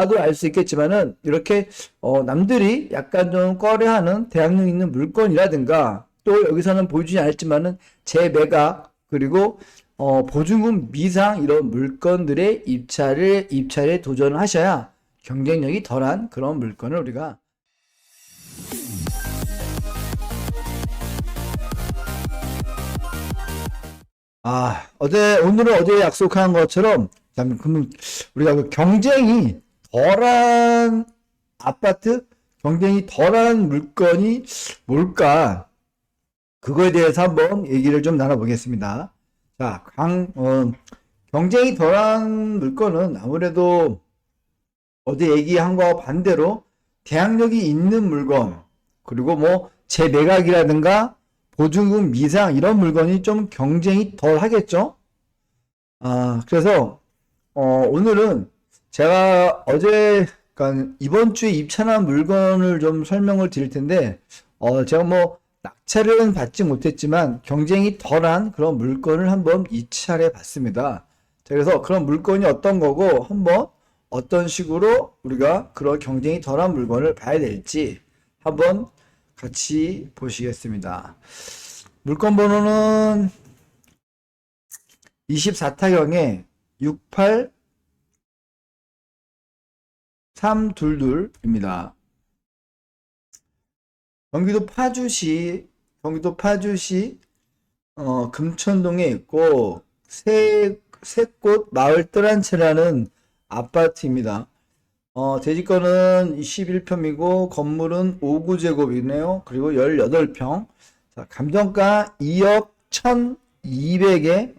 봐도 알수 있겠지만은 이렇게 어, 남들이 약간 좀 꺼려하는 대항력 있는 물건이라든가 또 여기서는 보여주지 않았지만은 재매각 그리고 어, 보증금 미상 이런 물건들의 입찰을 입찰에 도전을 하셔야 경쟁력이 덜한 그런 물건을 우리가 아, 어제, 오늘은 어제 약속한 것처럼, 자, 그러면 우리가 그 경쟁이 덜한 아파트, 경쟁이 덜한 물건이 뭘까? 그거에 대해서 한번 얘기를 좀 나눠보겠습니다. 자, 강, 어, 경쟁이 덜한 물건은 아무래도 어제 얘기한 거와 반대로 대항력이 있는 물건, 그리고 뭐 재매각이라든가 보증금 미상 이런 물건이 좀 경쟁이 덜 하겠죠? 아, 그래서 어, 오늘은 제가 어제 그러니까 이번 주에 입찰한 물건을 좀 설명을 드릴 텐데 어, 제가 뭐 낙찰은 받지 못했지만 경쟁이 덜한 그런 물건을 한번 입찰해 봤습니다. 자, 그래서 그런 물건이 어떤 거고 한번 어떤 식으로 우리가 그런 경쟁이 덜한 물건을 봐야 될지 한번 같이 보시겠습니다. 물건 번호는 24타경에 68 322입니다. 경기도 파주시 경기도 파주시 어, 금천동에 있고 새 새꽃 마을 뜰한채라는 아파트입니다. 어, 대지권은 21평이고 건물은 5구제곱이네요. 그리고 18평. 자, 감정가 2억 1,200에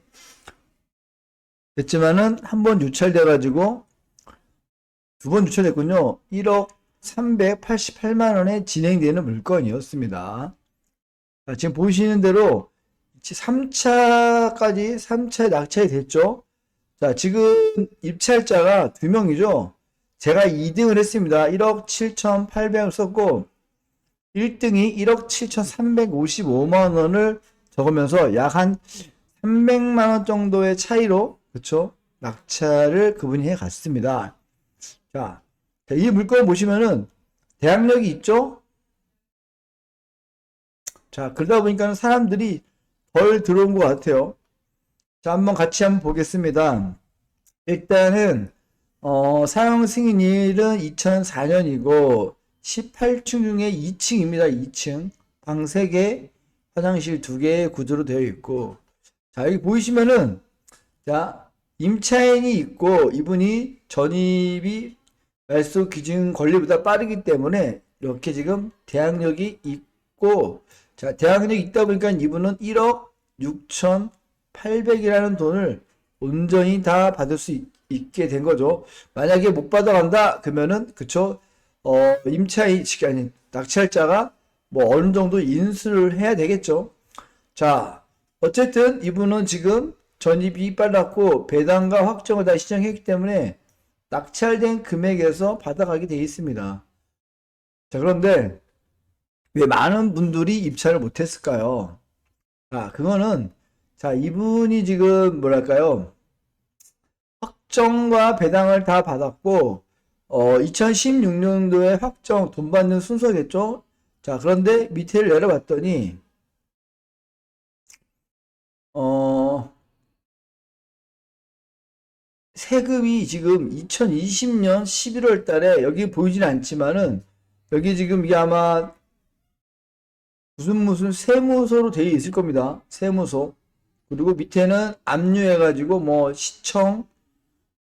됐지만은 한번 유찰돼 가지고 두 번 유찰됐군요. 1억 388만 원에 진행되는 물건이었습니다. 자, 지금 보시는 대로 3차까지 3차에 낙찰이 됐죠. 자, 지금 입찰자가 두 명이죠. 제가 2등을 했습니다. 1억 7,800을 썼고 1등이 1억 7,355만 원을 적으면서 약 한 300만 원 정도의 차이로 그쵸? 낙찰을 그분이 해 갔습니다. 자, 자, 이 물건 보시면은 대항력이 있죠? 자, 그러다 보니까 사람들이 덜 들어온 것 같아요. 자, 한번 같이 한번 보겠습니다. 일단은 어, 사용 승인일은 2004년이고 18층 중에 2층입니다. 2층. 방 3개, 화장실 2개의 구조로 되어 있고 자, 여기 보이시면은 자, 임차인이 있고 이분이 전입이 말소 기준 권리보다 빠르기 때문에 이렇게 지금 대항력이 있고 자, 대항력이 있다 보니까 이분은 1억 6,800이라는 돈을 온전히 다 받을 수 있, 있게 된 거죠. 만약에 못 받아간다 그러면은 그쵸 어 임차인 아니 낙찰자가 뭐 어느 정도 인수를 해야 되겠죠. 자 어쨌든 이분은 지금 전입이 빨랐고 배당과 확정을 다 시정했기 때문에 낙찰된 금액에서 받아가게 돼 있습니다. 자 그런데 왜 많은 분들이 입찰을 못했을까요? 아 그거는 자 이분이 지금 뭐랄까요? 확정과 배당을 다 받았고 어 2016년도에 확정 돈 받는 순서겠죠? 자 그런데 밑에를 내려봤더니 어 세금이 지금 2020년 11월 달에 여기 보이진 않지만은 여기 지금 이게 아마 무슨 무슨 세무서로 되어 있을 겁니다. 세무서. 그리고 밑에는 압류해 가지고 뭐 시청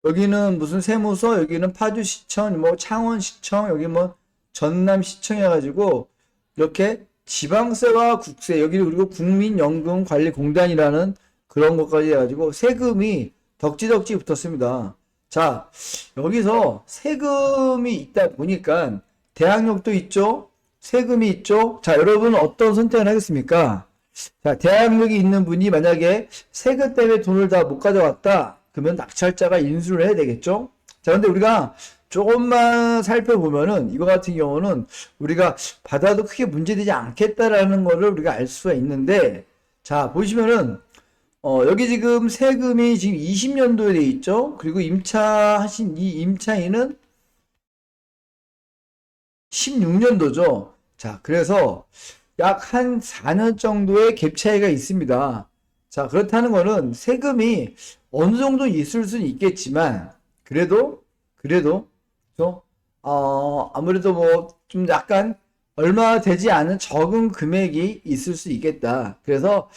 여기는 무슨 세무서 여기는 파주시청 뭐 창원시청 여기 뭐 전남시청 해가지고 이렇게 지방세와 국세 여기 그리고 국민연금관리공단이라는 그런 것까지 해가지고 세금이 덕지덕지 붙었습니다. 자 여기서 세금이 있다 보니까 대항력도 있죠. 세금이 있죠. 자 여러분 어떤 선택을 하겠습니까? 자 대항력이 있는 분이 만약에 세금 때문에 돈을 다 못 가져갔다. 그러면 낙찰자가 인수를 해야 되겠죠? 자, 근데 우리가 조금만 살펴보면은 이거 같은 경우는 우리가 받아도 크게 문제되지 않겠다라는 거를 우리가 알 수가 있는데 자, 보시면은 어, 여기 지금 세금이 지금 20년도에 돼 있죠? 그리고 임차 하신 이 임차인은 16년도죠. 자, 그래서 약 한 4년 정도의 갭 차이가 있습니다. 자, 그렇다는 거는 세금이 어느 정도 있을 수는 있겠지만, 그래도, 그래도, 좀, 어, 아무래도 뭐, 좀 약간 얼마 되지 않은 적은 금액이 있을 수 있겠다. 그래서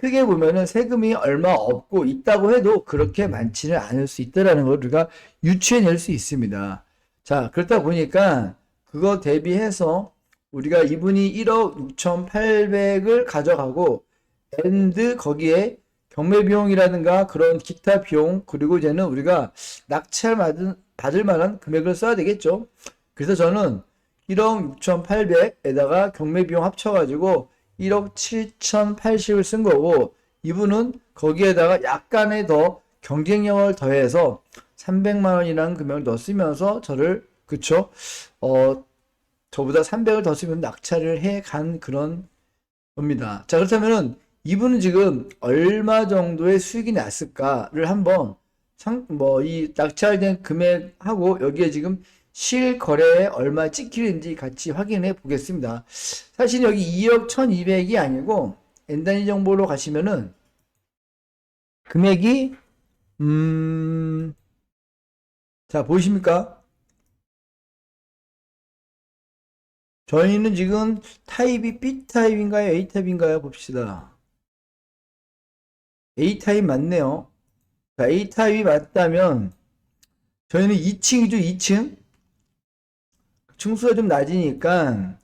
크게 보면은 세금이 얼마 없고 있다고 해도 그렇게 많지는 않을 수 있다라는 걸 우리가 유추해낼 수 있습니다. 자, 그렇다 보니까 그거 대비해서 우리가 이분이 1억 6,800을 가져가고 앤드 거기에 경매 비용이라든가 그런 기타 비용 그리고 이제는 우리가 낙찰 받은, 받을 만한 금액을 써야 되겠죠. 그래서 저는 1억 6,800에다가 경매 비용 합쳐가지고 1억 7,080을 쓴 거고 이분은 거기에다가 약간의 더 경쟁력을 더해서 300만 원이라는 금액을 넣었으면서 저를 그쵸 어 저보다 300을 더 쓰면 낙찰을 해 간 그런 겁니다. 자 그렇다면은 이분은 지금 얼마 정도의 수익이 났을까를 한번 뭐이 낙찰된 금액하고 여기에 지금 실거래에 얼마 찍히는지 같이 확인해 보겠습니다. 사실 여기 2억 1200이 아니고 엔단위 정보로 가시면은 금액이 음, 자 보이십니까? 저희는 지금 타입이 B 타입인가요? A 타입인가요? 봅시다. A 타입 맞네요. 자, A 타입이 맞다면 저희는 2층이죠, 2층. 층수가 좀 낮으니까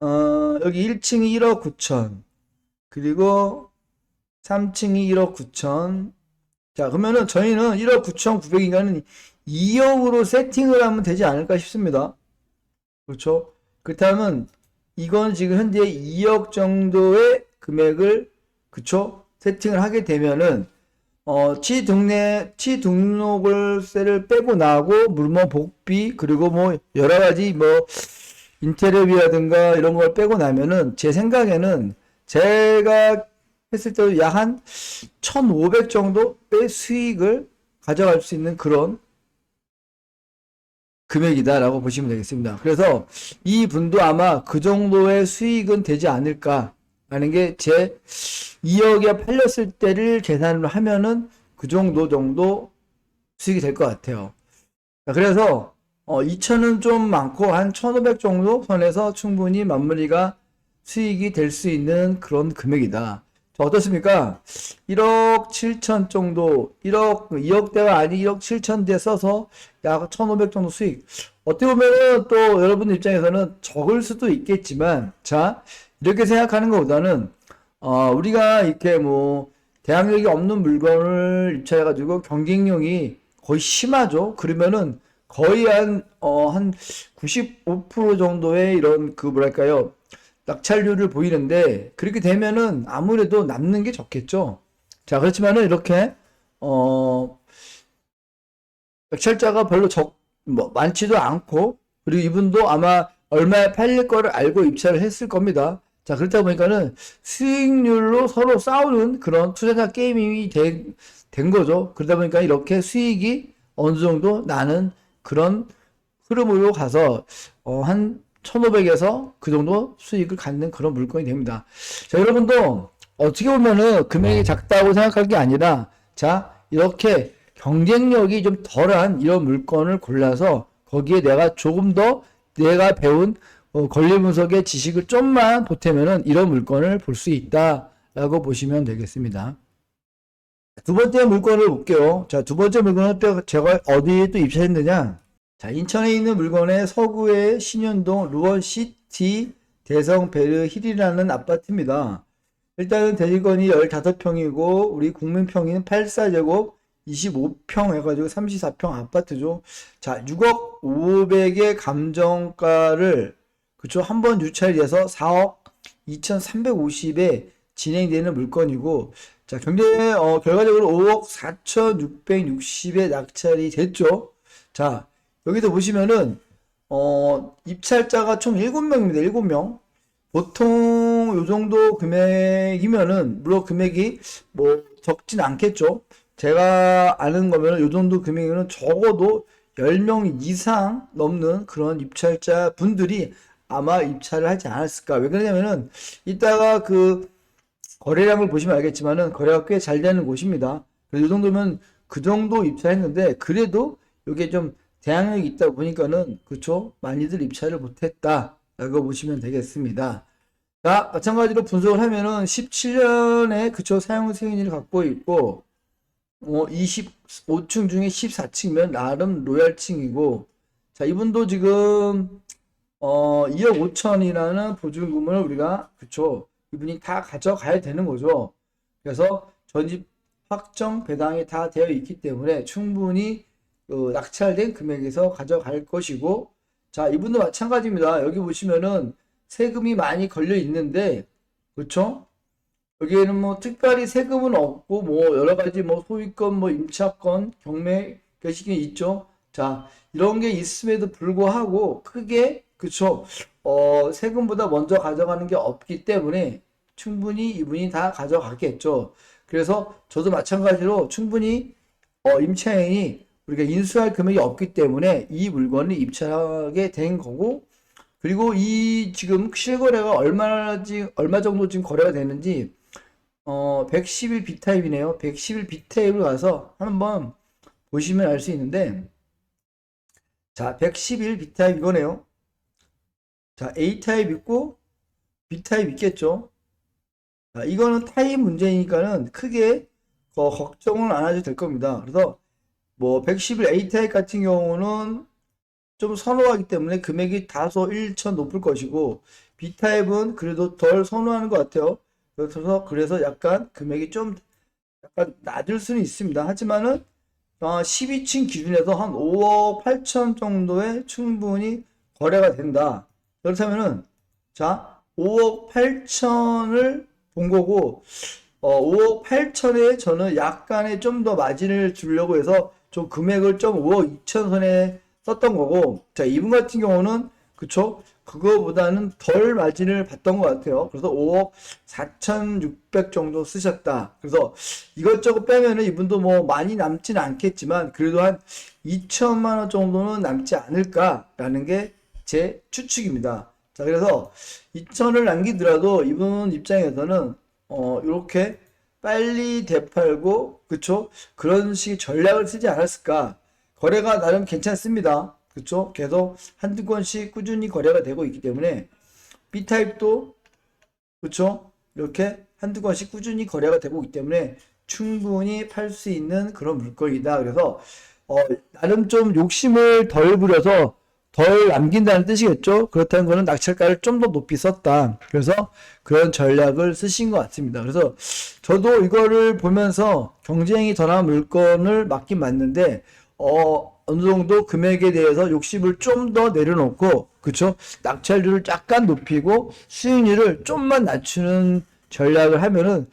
어, 여기 1층이 1억 9천. 그리고 3층이 1억 9천. 자 그러면은 저희는 1억 9천 9백인가는 2억으로 세팅을 하면 되지 않을까 싶습니다. 그렇죠? 그렇다면 이건 지금 현재 2억 정도의 금액을 그쵸? 세팅을 하게 되면은 어, 치 등내, 치 등록을세를 빼고 나고, 물론 복비, 그리고 뭐, 여러 가지 뭐, 인테리어비라든가 이런 걸 빼고 나면은, 제 생각에는 제가 했을 때약한 1,500 정도의 수익을 가져갈 수 있는 그런 금액이다라고 보시면 되겠습니다. 그래서 이 분도 아마 그 정도의 수익은 되지 않을까 라는 게 제 2억에 팔렸을 때를 계산을 하면은 그 정도 정도 수익이 될 것 같아요. 자, 그래서 어, 2천은 좀 많고 한 1,500 정도 선에서 충분히 마무리가 수익이 될 수 있는 그런 금액이다. 자, 어떻습니까? 1억 7천 정도, 1억, 2억대가 아니 1억 7천대 써서 약 1,500 정도 수익. 어떻게 보면은 또 여러분 입장에서는 적을 수도 있겠지만, 자, 이렇게 생각하는 것보다는 어, 우리가 이렇게 뭐 대항력이 없는 물건을 입찰해가지고 경쟁력이 거의 심하죠. 그러면은 거의 한, 어, 한 95% 정도의 이런 그 뭐랄까요. 낙찰률을 보이는데 그렇게 되면은 아무래도 남는 게 적겠죠. 자, 그렇지만은 이렇게, 어, 낙찰자가 별로 적, 뭐, 많지도 않고 그리고 이분도 아마 얼마에 팔릴 거를 알고 입찰을 했을 겁니다. 자, 그렇다 보니까는 수익률로 서로 싸우는 그런 투자자 게임이 된, 된 거죠. 그러다 보니까 이렇게 수익이 어느 정도 나는 그런 흐름으로 가서, 어, 한 1500에서 그 정도 수익을 갖는 그런 물건이 됩니다. 자, 여러분도 어떻게 보면은 금액이 작다고 생각할 게 아니라, 자, 이렇게 경쟁력이 좀 덜한 이런 물건을 골라서 거기에 내가 조금 더 내가 배운 어, 권리 분석의 지식을 좀만 보태면은 이런 물건을 볼 수 있다라고 보시면 되겠습니다. 두 번째 물건을 볼게요. 자, 두 번째 물건은 또 제가 어디에 또 입찰했느냐? 자, 인천에 있는 물건의 서구의 신현동 루원시티 대성 베르 힐이라는 아파트입니다. 일단은 대지건이 15평이고 우리 국민평이는 84제곱 25평 해가지고 34평 아파트죠. 자, 6억 500의 감정가를 그쵸. 한 번 유찰이 돼서 4억 2,350에 진행되는 물건이고, 자, 경제, 어, 결과적으로 5억 4,660에 낙찰이 됐죠. 자, 여기도 보시면은, 어, 입찰자가 총 7명입니다. 7명. 보통 요 정도 금액이면은, 물론 금액이 뭐 적진 않겠죠. 제가 아는 거면은 요 정도 금액이면 적어도 10명 이상 넘는 그런 입찰자 분들이 아마 입찰을 하지 않았을까. 왜 그러냐면은 이따가 그 거래량을 보시면 알겠지만은 거래가 꽤 잘 되는 곳입니다. 그래서 이 정도면 그 정도 입찰했는데 그래도 이게 좀 대항력이 있다 보니까는 그쵸 많이들 입찰을 못했다라고 보시면 되겠습니다. 자 마찬가지로 분석을 하면은 17년에 그쵸 사용 승인을 갖고 있고 어 25층 중에 14층이면 나름 로얄층이고 자 이분도 지금 어 2억 5천이라는 보증금을 우리가 그쵸 이분이 다 가져가야 되는 거죠. 그래서 전입 확정 배당이 다 되어 있기 때문에 충분히 그 낙찰된 금액에서 가져갈 것이고 자 이분도 마찬가지입니다. 여기 보시면은 세금이 많이 걸려 있는데 그렇죠? 여기에는 뭐 특별히 세금은 없고 뭐 여러 가지 뭐 소유권 뭐 임차권 경매 게시기 있죠. 자 이런 게 있음에도 불구하고 크게 그쵸 어 세금보다 먼저 가져가는 게 없기 때문에 충분히 이분이 다 가져가겠죠. 그래서 저도 마찬가지로 충분히 어 임차인이 우리가 인수할 금액이 없기 때문에 이 물건을 입찰하게 된 거고 그리고 이 지금 실거래가 얼마지 얼마 정도 지금 거래가 되는지 어 111 B타입이네요. 111 B타입을 가서 한번 보시면 알 수 있는데 자, 111 B타입 이거네요. 자, A타입 있고 B타입 있겠죠. 자, 이거는 타입 문제니까는 크게 어, 걱정을 안 하셔도 될 겁니다. 그래서 뭐 111 A타입 같은 경우는 좀 선호하기 때문에 금액이 다소 1천 높을 것이고 B타입은 그래도 덜 선호하는 것 같아요. 그래서 그래서 약간 금액이 좀 약간 낮을 수는 있습니다. 하지만은 어, 12층 기준에서 한 5억 8천 정도에 충분히 거래가 된다. 그렇다면은 자 5억 8천을 본 거고 어, 5억 8천에 저는 약간의 좀 더 마진을 주려고 해서 좀 금액을 좀 5억 2천 선에 썼던 거고 자 이분 같은 경우는 그쵸? 그거보다는 덜 마진을 받던 것 같아요. 그래서 5억 4,600 정도 쓰셨다. 그래서 이것저것 빼면은 이분도 뭐 많이 남지는 않겠지만 그래도 한 2천만 원 정도는 남지 않을까라는 게 제 추측입니다. 자 그래서 2천을 남기더라도 이분 입장에서는 어 이렇게 빨리 되팔고 그쵸? 그런 식의 전략을 쓰지 않았을까? 거래가 나름 괜찮습니다. 그쵸? 계속 한두 건씩 꾸준히 거래가 되고 있기 때문에 B타입도 그쵸? 이렇게 한두 건씩 꾸준히 거래가 되고 있기 때문에 충분히 팔 수 있는 그런 물건이다. 그래서 어 나름 좀 욕심을 덜 부려서 덜 남긴다는 뜻이겠죠. 그렇다는 거는 낙찰가를 좀 더 높이 썼다. 그래서 그런 전략을 쓰신 것 같습니다. 그래서 저도 이거를 보면서 경쟁이 덜한 물건을 맡긴 맞는데, 어, 어느 정도 금액에 대해서 욕심을 좀 더 내려놓고, 그쵸? 낙찰률을 약간 높이고, 수익률을 좀만 낮추는 전략을 하면은,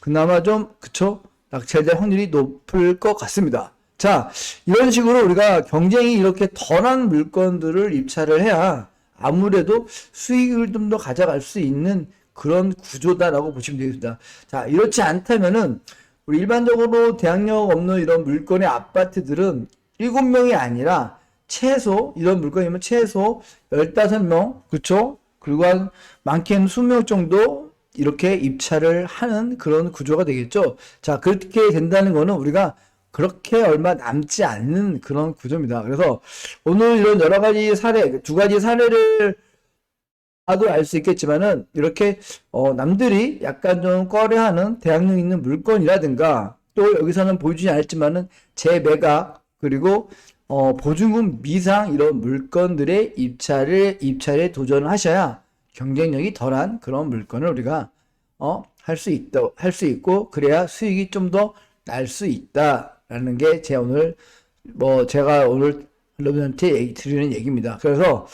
그나마 좀, 그쵸? 낙찰될 확률이 높을 것 같습니다. 자, 이런 식으로 우리가 경쟁이 이렇게 덜한 물건들을 입찰을 해야 아무래도 수익을 좀 더 가져갈 수 있는 그런 구조다라고 보시면 되겠습니다. 자, 이렇지 않다면은 우리 일반적으로 대항력 없는 이런 물건의 아파트들은 7명이 아니라 최소 이런 물건이면 최소 15명, 그쵸? 그리고 한 많게는 20명 정도 이렇게 입찰을 하는 그런 구조가 되겠죠. 자, 그렇게 된다는 거는 우리가 그렇게 얼마 남지 않는 그런 구조입니다. 그래서 오늘 이런 여러 가지 사례, 두 가지 사례를 봐도 알 수 있겠지만은 이렇게 어 남들이 약간 좀 꺼려하는 대학력 있는 물건이라든가 또 여기서는 보여주지 않았지만은 재매각 그리고 어 보증금 미상 이런 물건들의 입찰을 입찰에 도전을 하셔야 경쟁력이 덜한 그런 물건을 우리가 어 할 수 있다 할 수 있고 그래야 수익이 좀 더 날 수 있다 라는 게 제 오늘 뭐 제가 오늘 여러분한테 드리는 얘기입니다. 그래서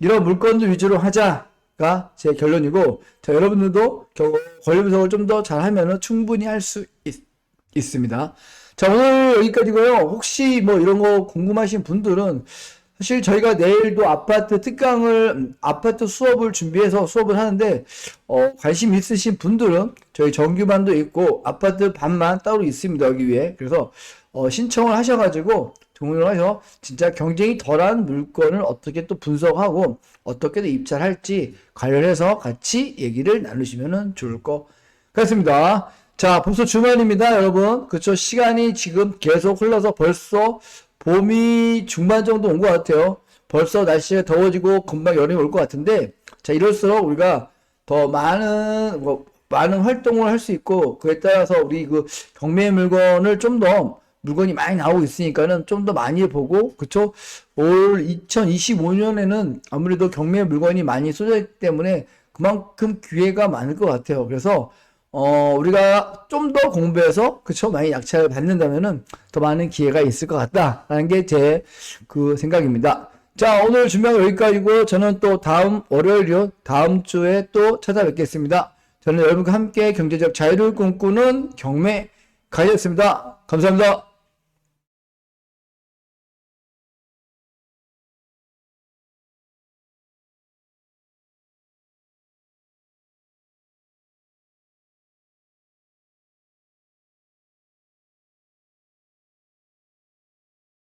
이런 물건들 위주로 하자가 제 결론이고 자 여러분들도 권리 분석을 좀 더 잘하면은 충분히 할 수 있습니다. 자 오늘 여기까지고요. 혹시 뭐 이런 거 궁금하신 분들은 사실 저희가 내일도 아파트 특강을 음, 아파트 수업을 준비해서 수업을 하는데 어, 관심 있으신 분들은 저희 정규반도 있고 아파트 반만 따로 있습니다 여기 위에 그래서 어, 신청을 하셔가지고 종류해서 진짜 경쟁이 덜한 물건을 어떻게 또 분석하고 어떻게 또 입찰할지 관련해서 같이 얘기를 나누시면 좋을 것 같습니다. 자, 벌써 주말입니다, 여러분. 그쵸. 시간이 지금 계속 흘러서 벌써 봄이 중반 정도 온 것 같아요. 벌써 날씨가 더워지고 금방 여름이 올 것 같은데, 자, 이럴수록 우리가 더 많은, 뭐, 많은 활동을 할 수 있고, 그에 따라서 우리 그 경매 물건을 좀 더 물건이 많이 나오고 있으니까는 좀 더 많이 보고, 그쵸? 올 2025년에는 아무래도 경매 물건이 많이 쏟아져 있기 때문에 그만큼 기회가 많을 것 같아요. 그래서, 어, 우리가 좀 더 공부해서, 그쵸? 많이 약차를 받는다면은 더 많은 기회가 있을 것 같다라는 게 제 그 생각입니다. 자, 오늘 준비한 거 여기까지고 저는 또 다음 월요일이요. 다음 주에 또 찾아뵙겠습니다. 저는 여러분과 함께 경제적 자유를 꿈꾸는 경매 가이였습니다. 감사합니다.